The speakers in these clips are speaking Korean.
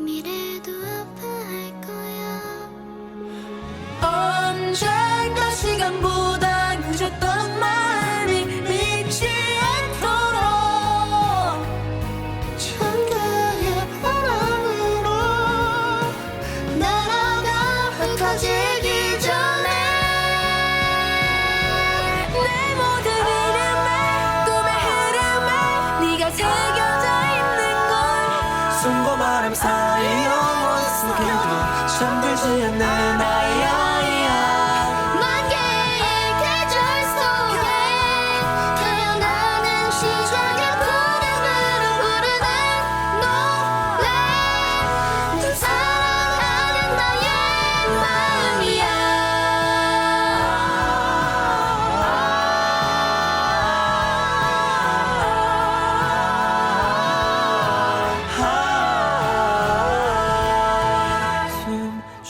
미래도 아파할 거야. 언제 숨고 바람 사이 영원 속에도 잠들지 않는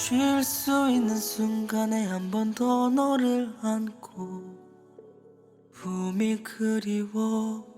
쉴 수 있는 순간에 한 번 더 너를 안고 품이 그리워